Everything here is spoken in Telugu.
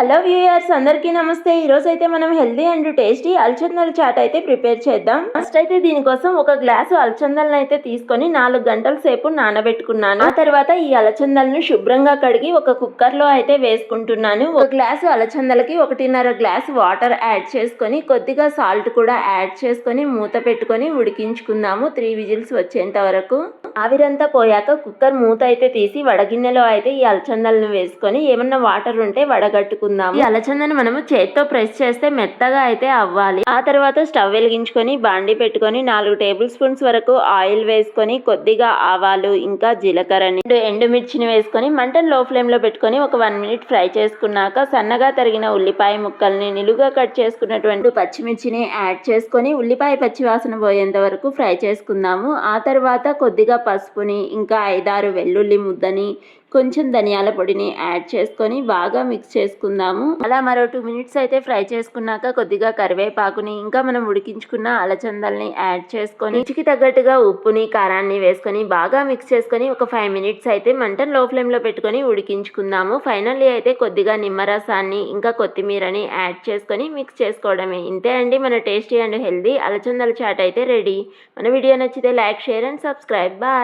హలో వ్యూయర్స్ అందరికీ నమస్తే. ఈరోజు అయితే మనం హెల్దీ అండ్ టేస్టీ అలచందల చాట్ అయితే ప్రిపేర్ చేద్దాం. ఫస్ట్ అయితే దీనికోసం ఒక గ్లాసు అలచందలను అయితే తీసుకొని నాలుగు గంటల సేపు నానబెట్టుకున్నాను. ఆ తర్వాత ఈ అలచందలను శుభ్రంగా కడిగి ఒక కుక్కర్లో అయితే వేసుకుంటున్నాను. ఒక గ్లాసు అలచందలకి ఒకటిన్నర గ్లాసు వాటర్ యాడ్ చేసుకొని కొద్దిగా సాల్ట్ కూడా యాడ్ చేసుకొని మూత పెట్టుకొని ఉడికించుకుందాము. త్రీ విజిల్స్ వచ్చేంత వరకు. ఆవిరంతా పోయాక కుక్కర్ మూత అయితే తీసి వడగిన్నెలో అయితే ఈ అలచందలను వేసుకొని ఏమన్నా వాటర్ ఉంటే వడగట్టుకుందాము. ఈ అలచందని మనము చేత్తో ప్రెస్ చేస్తే మెత్తగా అయితే అవ్వాలి. ఆ తర్వాత స్టవ్ వెలిగించుకొని బాండి పెట్టుకొని నాలుగు టేబుల్ స్పూన్స్ వరకు ఆయిల్ వేసుకొని కొద్దిగా ఆవాలు ఇంకా జీలకర్రని రెండు ఎండుమిర్చిని వేసుకొని మంటను లో ఫ్లేమ్లో పెట్టుకొని ఒక వన్ మినిట్ ఫ్రై చేసుకున్నాక సన్నగా తరిగిన ఉల్లిపాయ ముక్కల్ని నిలువుగా కట్ చేసుకున్నటువంటి పచ్చిమిర్చిని యాడ్ చేసుకొని ఉల్లిపాయ పచ్చివాసన పోయేంత వరకు ఫ్రై చేసుకుందాము. ఆ తర్వాత కొద్దిగా పసుపుని ఇంకా ఐదారు వెల్లుల్లి ముద్దని కొంచెం ధనియాల పొడిని యాడ్ చేసుకొని బాగా మిక్స్ చేసుకుందాము. అలా మరో టూ మినిట్స్ అయితే ఫ్రై చేసుకున్నాక కొద్దిగా కరివేపాకుని ఇంకా మనం ఉడికించుకున్న అలచందల్ని యాడ్ చేసుకొని రుచికి తగ్గట్టుగా ఉప్పుని కారాన్ని వేసుకొని బాగా మిక్స్ చేసుకొని ఒక ఫైవ్ మినిట్స్ అయితే మంటను లో ఫ్లేమ్లో పెట్టుకొని ఉడికించుకుందాము. ఫైనల్లీ అయితే కొద్దిగా నిమ్మరసాన్ని ఇంకా కొత్తిమీరని యాడ్ చేసుకొని మిక్స్ చేసుకోవడమే. ఇంతే అండి మన టేస్టీ అండ్ హెల్దీ అలచందల చాట్ అయితే రెడీ. మన వీడియో నచ్చితే like share and subscribe. Bye.